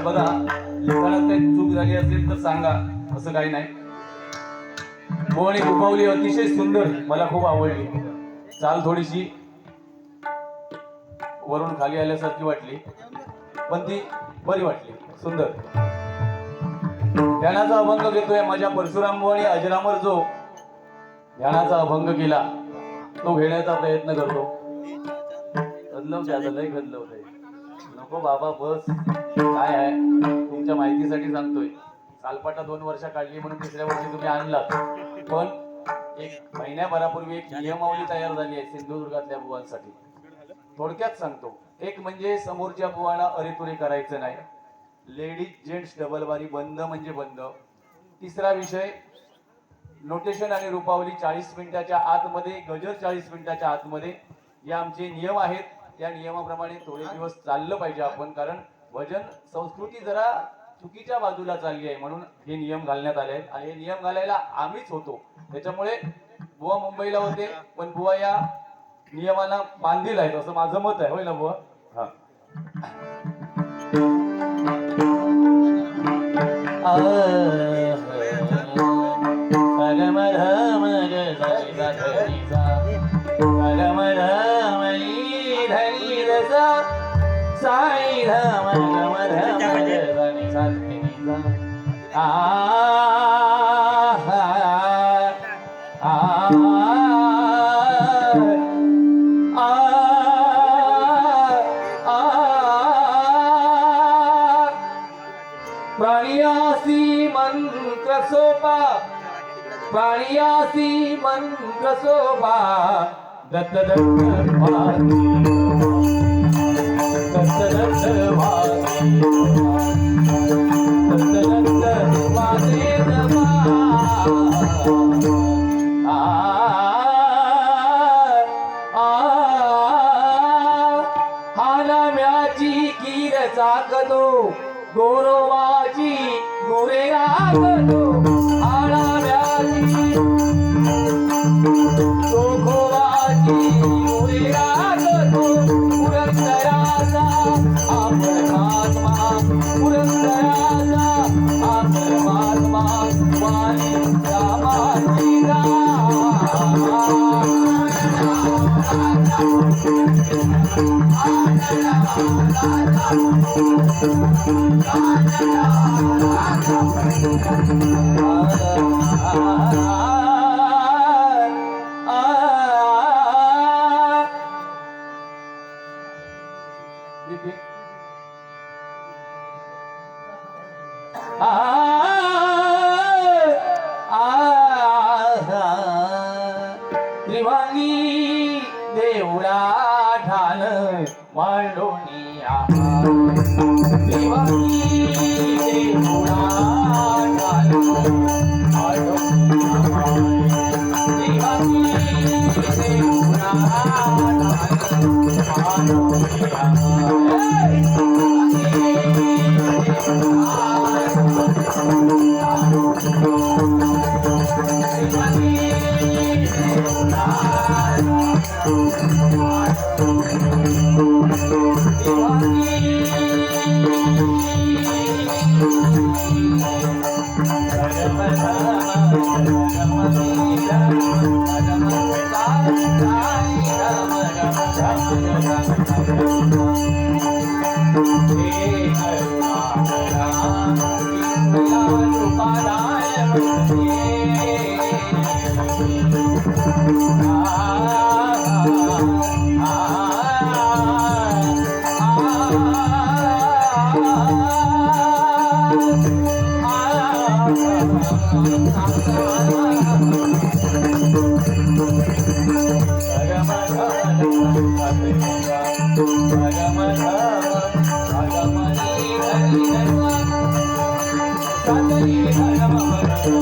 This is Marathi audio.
बघा. लिखाणात काही चूक झाली असेल तर सांगा. असं काही नाही. कोणी दुपावली अतिशय सुंदर. मला खूप आवडली. चाल थोडीशी वरून खाली आल्यासारखी वाटली. पण ती बरी वाटली. सुंदर. ध्यानाचा अभंग घेतोय माझ्या परशुराम आणि अजरामर जो. ध्यानाचा अभंग केला. तो घेण्याचा प्रयत्न करतो. गदलवते आता लय नाही नको बाबा बस. काय आहे? तुमच्या माहितीसाठी सांगतोय. सालपाटा दोन वर्ष काढली म्हणून तिसऱ्या वर्षी तुम्ही आणला पण एक महिन्याभरापूर्वी एक नियमावली तयार झाली आहे सिंधुदुर्गातल्या बुवांसाठी. थोडक्यात सांगतो. एक म्हणजे समोरच्या बुवाला अरेतुरे करायचं नाही. लेडीज जेंट्स डबलवारी बंद म्हणजे बंद. तिसरा विषय नोटेशन आणि रूपावली चाळीस मिनिटाच्या आतमध्ये गजर चाळीस मिनिटाच्या आतमध्ये या आमचे नियम आहेत. त्या नियमाप्रमाणे थोडे दिवस चाललं पाहिजे आपण कारण भजन संस्कृती जरा चुकीच्या बाजूला चालली आहे म्हणून हे नियम घालण्यात आले आहेत. आणि हे नियम घालायला आम्हीच होतो. त्याच्यामुळे बुवा मुंबईला होते पण बुवा या नियमाला बांधील आहेत असं माझं मत आहे. होय ना बुवा? हा. Sai Rama Rama Rama Rani Sai Rama Ah Pariyasi mantra sopa Dattadattar pariyasi चाकतो गोरोवाची गोरे रागतो आळाव्याची. गोरे रागतो पुरंदराचा आपण Ah देवळा ठाण मांडोनिया त्रिवाणी देवळा ठाण Thank Thank you.